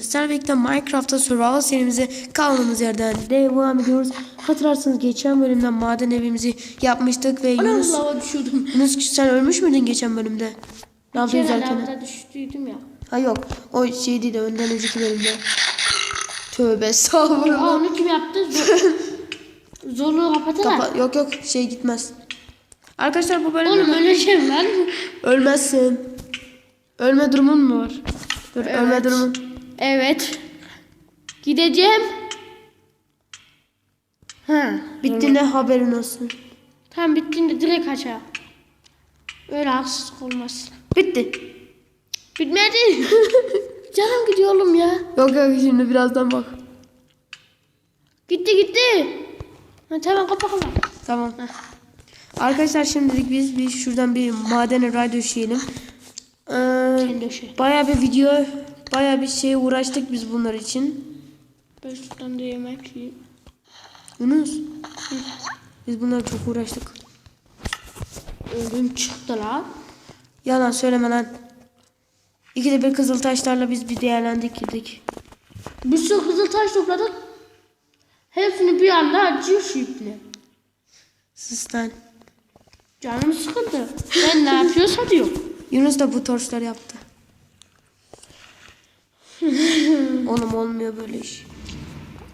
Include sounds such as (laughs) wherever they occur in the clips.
Servek'te Minecraft'ta Survival serimize kaldığımız yerden devam ediyoruz. Hatırlarsınız geçen bölümden maden evimizi yapmıştık ve Anam Yunus, lava düşürdüm. Yunus sen ölmüş müydün geçen bölümde? Lavda Kere yüzerken. lavda düştüydüm ya. Ha yok o şeydi de önden önceki bölümde. Tövbe estağfurullah. Onu kim yaptı? Zor... (laughs) Zorluğu kapatsana. Kapa- yok yok şey gitmez. Arkadaşlar bu bölümde Oğlum öleceğim lan. ölmezsin. Ölme durumun mu var? Dur ölme Evet. durumun. Evet. Gideceğim. Ha. Bittiğinde haberin olsun. Tam bittiğinde direkt aşağı. Öyle haksızlık olmaz. Bitti. Bitmedi. (laughs) Canım gidiyor oğlum ya. Yok yok şimdi birazdan bak. Gitti gitti. Ha, tamam kapa kapa. Tamam. Arkadaşlar şimdilik biz bir şuradan bir madene ray döşeyelim. Ee, bayağı bir video, bayağı bir şeye uğraştık biz bunlar için. Ben şuradan da yemek yiyeyim. Yunus. Biz bunlara çok uğraştık. Ödüm çıktı lan. Yalan söyleme lan. İkide bir kızıl taşlarla biz bir değerlendirdik. Bir sürü kızıl taş topladık. Hepsini bir anda acıyor şu iple. Sus lan. Canım sıkıldı. Ben ne yapıyorsa diyor. Yunus da bu torçları yaptı. Oğlum olmuyor böyle iş.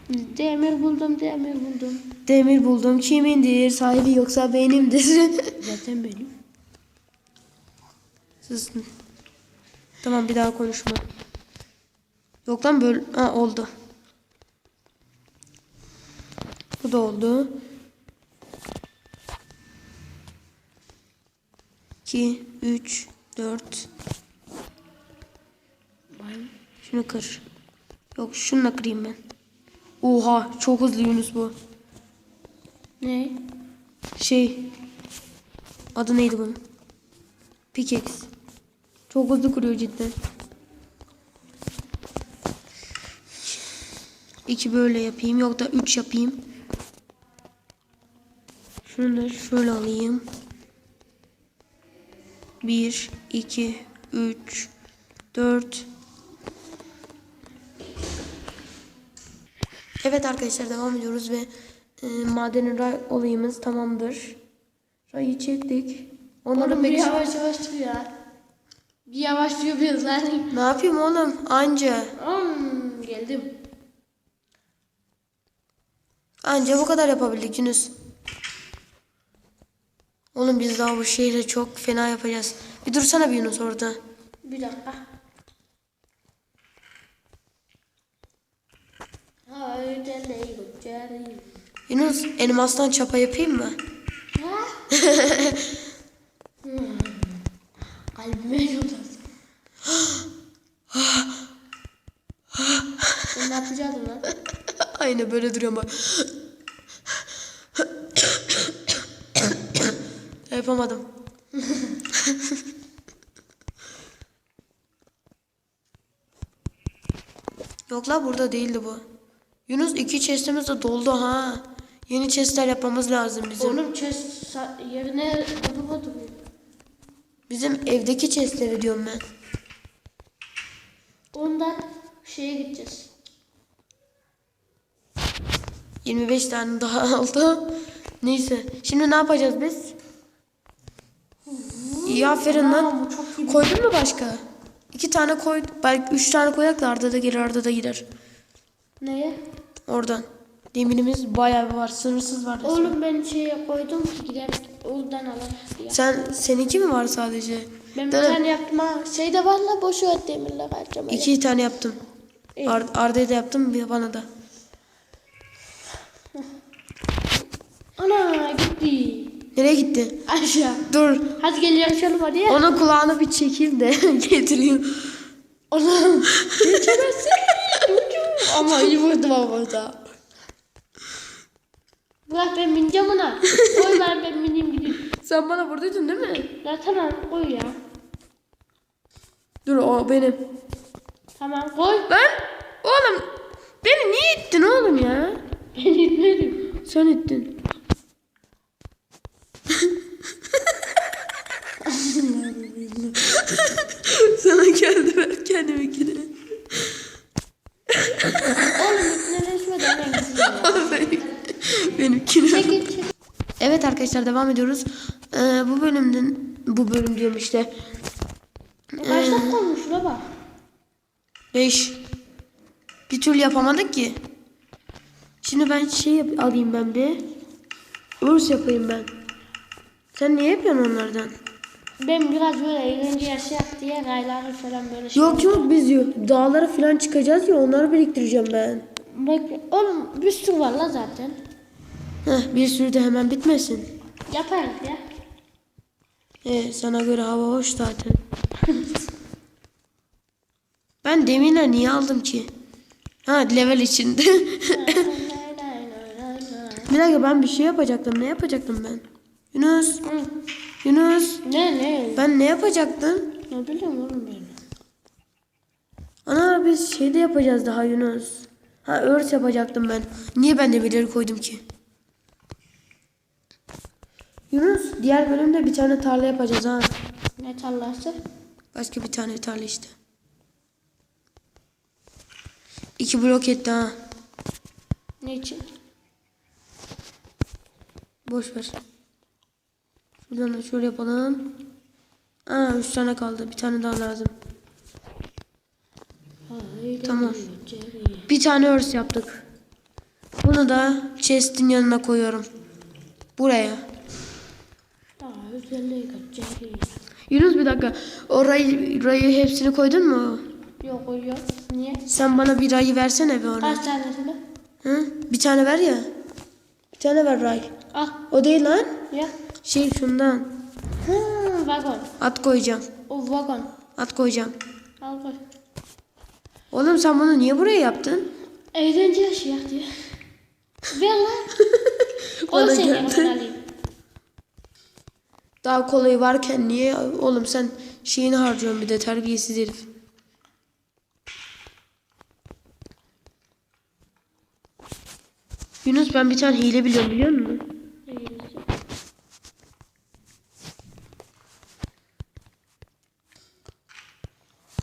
Demir buldum, demir buldum. Demir buldum kimindir sahibi yoksa benimdir. (laughs) Zaten benim. Sus. Tamam bir daha konuşma. Yok lan böyle ha, oldu. Bu da oldu. 2 3 4 Şunu kır. Yok şununla kırayım ben. Oha çok hızlı Yunus bu. Ne? Şey adı neydi bunun? Pickaxe. Çok hızlı kuruyor cidden. İki böyle yapayım yok da üç yapayım. Şunu da şöyle alayım. Bir, iki, üç, dört. Evet arkadaşlar devam ediyoruz ve e, maden ray olayımız tamamdır. Rayı çektik. Onları Oğlum bir pek... yavaş yavaş diyor ya. Bir yavaş bir hızlanayım. Ne yapayım oğlum? Anca. Hmm, geldim. Anca bu kadar yapabildik Yunus. Oğlum biz daha bu şehri çok fena yapacağız. Bir dursana bir Yunus orada. Bir dakika. Canım. Yunus elmastan çapa yapayım mı? Ha? (laughs) Hmm. Kalbime yollasın. Ne yapacaksın lan? Aynı böyle duruyorum bak. Yapamadım. Yok la burada değildi bu. Yunus iki chestimiz de doldu ha. Yeni chestler yapmamız lazım bizim. Oğlum chest yerine duruyor. Bizim evdeki chestleri diyorum ben. Ondan şeye gideceğiz. 25 tane daha (laughs) aldı. Neyse. Şimdi ne yapacağız biz? İyi aferin lan. Koydun mu başka? İki tane koy. Belki üç tane koyak da Arda da gelir Arda da gider. Neye? Oradan. Demirimiz bayağı bir var. Sınırsız var. resmen. Oğlum ben şeye koydum ki gider oradan alalım diye. Sen seninki mi var sadece? Ben bir tane yaptım ha. Şey de var la boş ver demirle harcamayı. İki tane yaptım. İyi. Ar Arda'ya da yaptım bir bana da. Ana gitti. Nereye gitti? Aşağı. Dur. Hadi gel yarışalım hadi ya. Onun kulağını bir çekeyim de (laughs) getireyim. Anam. (laughs) Geçemezsin. Ama iyi vurdum ama da. Bırak ben bineceğim ona. Koy ver ben bineyim gideyim. Sen bana buradaydın değil mi? Ya tamam koy ya. Dur o benim. Tamam koy. Lan oğlum beni niye ittin oğlum ya? Ben gitmedim. Sen ittin. (laughs) Sana geldi ben kendimi Benimkini. Çekil çekil. Evet arkadaşlar devam ediyoruz. Ee, bu bölümden bu bölüm diyorum işte. Kaç dakika olmuş bak. 5. Bir türlü yapamadık ki. Şimdi ben şey yap alayım ben bir. Örs yapayım ben. Sen niye yapıyorsun onlardan? Ben biraz böyle eğlence yaşayak diye rayları falan böyle şey. Yok yok biz yok. Dağlara falan çıkacağız ya onları biriktireceğim ben. Bak oğlum bir sürü var la zaten. Heh, bir sürü de hemen bitmesin. Yaparız ya. Ee, sana göre hava hoş zaten. ben demirler niye aldım ki? Ha level içinde. (laughs) bir dakika ben bir şey yapacaktım. Ne yapacaktım ben? Yunus. Yunus. ne ne? Ben ne yapacaktım? Ne bileyim oğlum ben. Ana biz şey de yapacağız daha Yunus. Ha örs yapacaktım ben. Niye ben demirleri koydum ki? Yunus diğer bölümde bir tane tarla yapacağız ha. Ne tarlası? Başka bir tane tarla işte. İki blok etti ha. Ne için? Boş ver. Şuradan da şöyle yapalım. Aa üç tane kaldı. Bir tane daha lazım. Tamam. Bir tane örs yaptık. Bunu da chest'in yanına koyuyorum. Buraya. Yunus bir dakika. O rayı, rayı hepsini koydun mu? Yok yok. Niye? Sen bana bir rayı versene bir ona. Kaç tanesini? Hı? Bir tane ver ya. Bir tane ver ray. Al. O değil lan. Ya. Şey şundan. Hı, vagon. At koyacağım. O vagon. At koyacağım. Al koy. Oğlum sen bunu niye buraya yaptın? Eğlence yaşayak diye. (laughs) Ver lan. o Bana senin geldi. ben alayım. Daha kolayı varken niye? Oğlum sen şeyini harcıyorsun bir de terbiyesiz herif. Yunus ben bir tane hile biliyorum biliyor musun?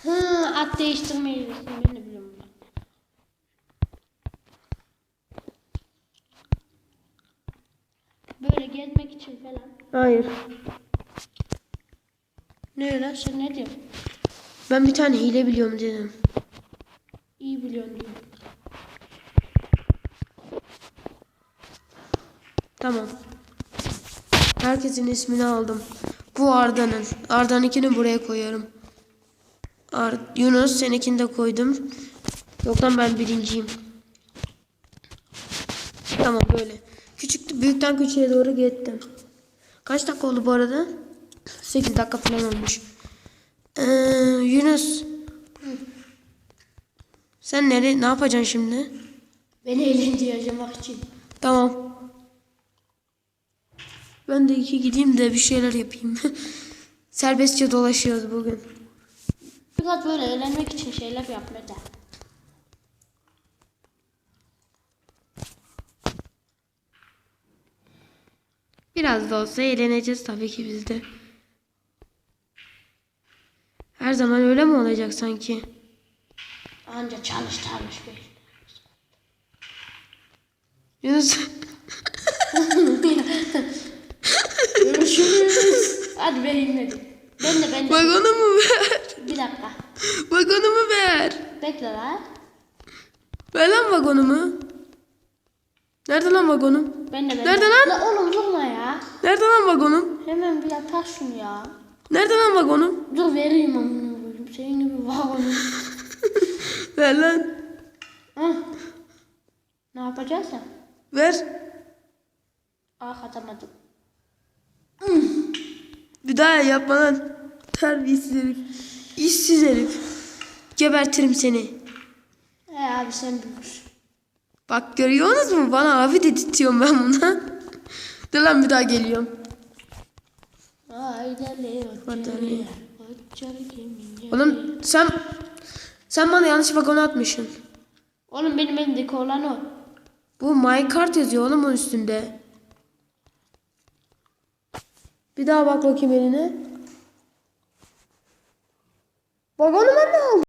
Hı, at değiştirmeyi ben de biliyorum. bunu. Böyle gezmek için falan. Hayır. Ne öyle? Sen ne diyorsun? Ben bir tane hile biliyorum dedim. İyi biliyorsun diyor. Tamam. Herkesin ismini aldım. Bu Arda'nın. Arda'nınkini buraya koyuyorum. Ar Yunus seninkini de koydum. Yok lan ben birinciyim. Tamam böyle. Küçük, büyükten küçüğe doğru gittim. Kaç dakika oldu bu arada? 8 dakika falan olmuş. Ee, Yunus. Sen nereye, ne yapacaksın şimdi? Beni eğlence yaşamak için. Tamam. Ben de iki gideyim de bir şeyler yapayım. (laughs) Serbestçe dolaşıyoruz bugün. Biraz böyle eğlenmek için şeyler yapmaya da. Biraz da olsa eğleneceğiz tabii ki biz de. Her zaman öyle mi olacak sanki? Anca çalış çalış be. Yunus Görüşürüz. Hadi ben inmedim. Ben de ben de. vagonumu ver. Bir dakika. Vagonumu ver. Bekle lan. Ver lan vagonumu. Nerede lan vagonum? Ben de ben Nerede de. lan? La oğlum durma ya. Nerede lan vagonum? Hemen bir atar şunu ya. Nerede lan vagonum? Dur vereyim amına koyayım. Senin gibi vagonum. (laughs) Ver lan. Hı. Ne yapacağız ya? Ver. Ah atamadım. Bir daha yapma lan. Terbiyesiz herif. İşsiz herif. Gebertirim seni. E abi sen büyüksün. Bak görüyorsunuz mu? Bana abi dedirtiyorum ben buna. (laughs) Dur lan bir daha geliyorum. Oğlum sen sen bana yanlış vagona atmışsın. Oğlum benim elimdeki olan o. Bu minecart yazıyor oğlum onun üstünde. Bir daha bak bakayım eline. Vagonuma ne oldu?